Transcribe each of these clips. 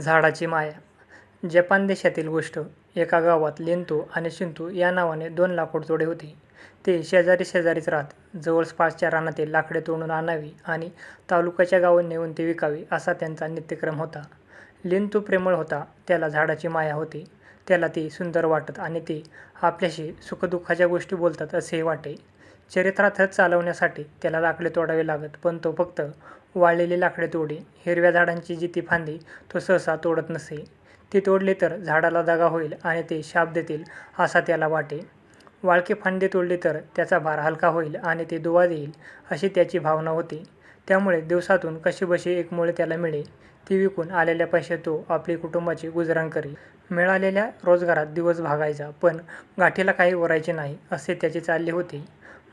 झाडाची माया जपान देशातील गोष्ट एका गावात लिंतो आणि शिंतू या नावाने दोन लाकूडतोडे होते. ते शेजारी शेजारीच राहत. जवळपासच्या रानातील लाकडे तोडून आणावी आणि तालुक्याच्या गावात नेऊन ती विकावी असा त्यांचा नित्यक्रम होता. लेन्तो प्रेमळ होता. त्याला झाडाची माया होती. त्याला ती सुंदर वाटत आणि ते आपल्याशी सुखदुःखाच्या गोष्टी बोलतात असेही वाटे. चरित्रार्थ चालवण्यासाठी त्याला लाकडे तोडावी लागत पण तो फक्त वाळलेली लाकडे तोडे. हिरव्या झाडांची जी ती फांदी तो सहसा तोडत नसे. ती तोडले तर झाडाला दगा होईल आणि ते शाप देतील असा त्याला वाटे. वाळके फांदी तोडली तर त्याचा भार हलका होईल आणि ते दुवा देईल अशी त्याची भावना होती. त्यामुळे दिवसातून कशीबशी एक मुळे त्याला मिळे. ती विकून आलेल्या पैशात तो आपली कुटुंबाची गुजरण करी. मिळालेल्या रोजगारात दिवस भागायचा पण गाठीला काही ओरायचे नाही असे त्याचे चालले होते.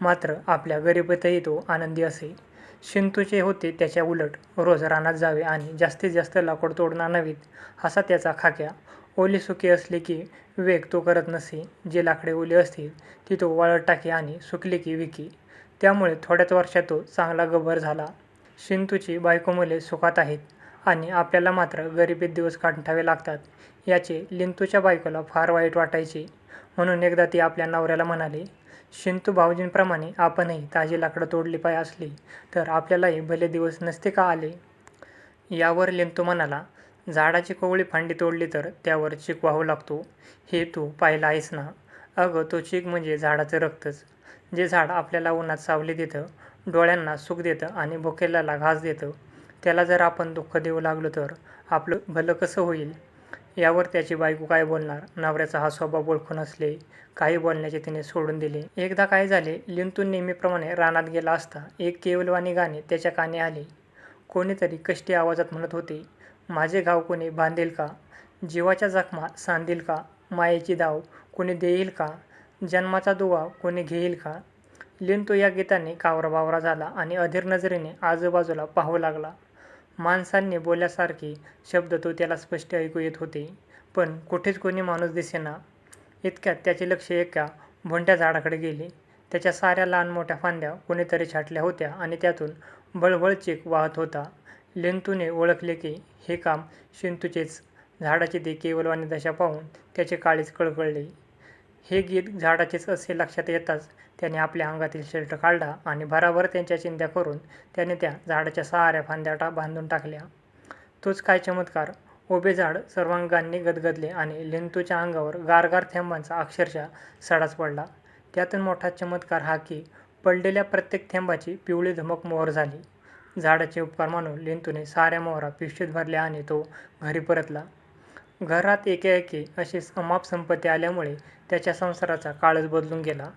मात्र आपल्या गरिबीतही तो आनंदी असे. शिंतूचे होते त्याच्या उलट. रोज रानात जावे आणि जास्तीत जास्त लाकूड तोडून आणावीत असा त्याचा खाक्या. ओले सुके असले की वेग तो करत नसे. जी लाकडे ओले असतील ती तो वाळत टाके आणि सुकली की विकी त्यामुळे थोड्याच वर्षात तो चांगला गबर झाला. शिंतूची बायको-मुले सुखात आहेत आणि आपल्याला मात्र गरिबीत दिवस कांठावे लागतात याचे लिंतूच्या बायकोला फार वाईट वाटायचे. म्हणून एकदा ती आपल्या नवऱ्याला म्हणाली, शिंतू भाऊजींप्रमाणे आपणही ताजी लाकडं तोडली पाय असली तर आपल्यालाही भले दिवस नसते का आले? यावर लिंतू म्हणाला, झाडाची कोवळी फांडी तोडली तर त्यावर चीक वाहू लागतो हे तू पाहिलं आहेस ना? अगं तो चीक म्हणजे झाडाचं रक्तच. जे झाड आपल्याला उन्हात सावली देतं, डोळ्यांना सुख देतं आणि भुकेल्याला घास देतं त्याला जर आपण दुःख देऊ लागलो तर आपलं भलं कसं होईल? यावर त्याची बायको काय बोलणार? नवऱ्याचा हा स्वभाव ओळखून असले काही बोलण्याचे तिने सोडून दिले. एकदा काय झाले, लिंतून नेहमीप्रमाणे रानात गेला असता एक केवलवाणी गाणे त्याच्या काने आले. कोणीतरी कष्टी आवाजात म्हणत होते, माझे घाव कुणी बांधेल का? जीवाच्या जखमा सांधील का? मायेची दाव कुणी देईल का? जन्माचा दुवा कोणी घेईल का? लिंतो या गीताने कावरा-बावरा झाला आणि अधीर नजरेने आजूबाजूला पाहू लागला. माणसांनी बोलल्यासारखे शब्द तो त्याला स्पष्ट ऐकू येत होते पण कुठेच कोणी माणूस दिसेना. इतक्यात त्याचे लक्ष एका भोंट्या झाडाकडे गेले. त्याच्या साऱ्या लहान-मोठ्या फांद्या कुणीतरी छाटल्या होत्या आणि त्यातून बळबळ चेक वाहत होता. लेंतूने ओळखले की हे काम शिंतूचेच झाडाची ते केवलवाणी दशा पाहून त्याचे काळीच कळकळले हे गीत झाडाचेच असे लक्षात येताच त्याने आपल्या अंगातील शर्ट काढला आणि भराभर त्यांच्या चिंध्या करून त्याने त्या झाडाच्या साऱ्या फांद्या बांधून टाकल्या. तोच काय चमत्कार! उभे झाड सर्वांगाने गदगदले आणि लिंतूच्या अंगावर गारगार थेंबांचा अक्षरशः सडाच पडला. त्यातून मोठा चमत्कार हा की पडलेल्या प्रत्येक थेंबाची पिवळी धमक मोहर झाली. झाडाचे उपकार मानून लिंतूने साऱ्या मोहरा पिशवीत भरल्या आणि तो घरी परतला. घरात एकेएकी अशी अमाप संपत्ती आल्यामुळे त्याच्या संसाराचा काळच बदलून गेला.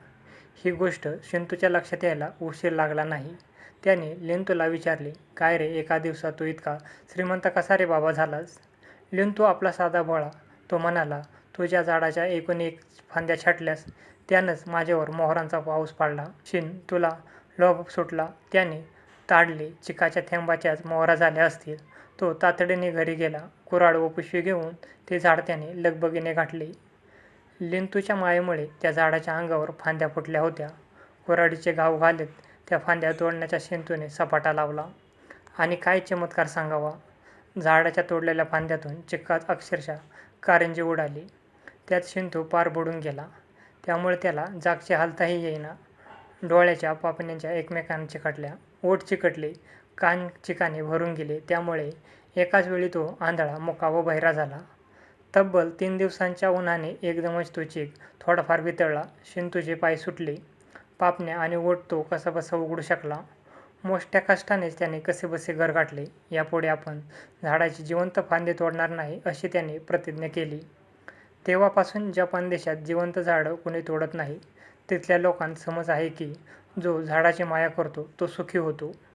ही गोष्ट शिंतूच्या लक्षात यायला उशीर लागला नाही. त्याने लिंतूला विचारले, काय रे एका दिवसात तू इतका श्रीमंत कसा रे बाबा झालास? लिंतू आपला साधा-भोळा. तो म्हणाला, तुझ्या झाडाच्या एकूण एक फांद्या छाटल्यास त्यानंच माझ्यावर मोहरांचा पाऊस पडला. शिन तुला लोभ सुटला त्याने. ताडले चिकाच्या थेंबाच्याच मोहरा झाल्या असतील. तो तातडीने घरी गेला. कुऱ्हाड व पिशवी घेऊन ते झाड त्याने लगबगीने गाठले. लिंतूच्या मायेमुळे त्या झाडाच्या अंगावर फांद्या फुटल्या होत्या. कुऱ्हाडीचे घाव घालत त्या फांद्या तोडण्याच्या शिंतूने सपाटा लावला. आणि काय चमत्कार सांगावा? झाडाच्या तोडलेल्या फांद्यातून चिकात अक्षरशः कारंजी उडाली त्यात शिंतू पार बुडून गेला. त्यामुळे त्याला जागचे हालताही येईना. डोळ्याच्या पापण्यांच्या एकमेकांना चिकटल्या. ओठ चिकटले. कान चिकाने भरून गेले. त्यामुळे एकाच वेळी तो आंधळा, मुका व बहिरा झाला. तब्बल तीन दिवसांच्या उन्हाने एकदमच तो चीक थोडाफार वितळला. शिंतूचे पाय सुटले. पापण्या आणि ओठ तो कसाबसा उघडू शकला. मोठ्या कष्टानेच त्याने कसेबसे घर गाठले. यापुढे आपण झाडाची जिवंत फांदी तोडणार नाही अशी त्याने प्रतिज्ञा केली. तेव्हापासून जपान देशात जिवंत झाडं कुणी तोडत नाही. तिथल्या लोकांत समज आहे की जो झाडाची माया करतो तो सुखी होतो.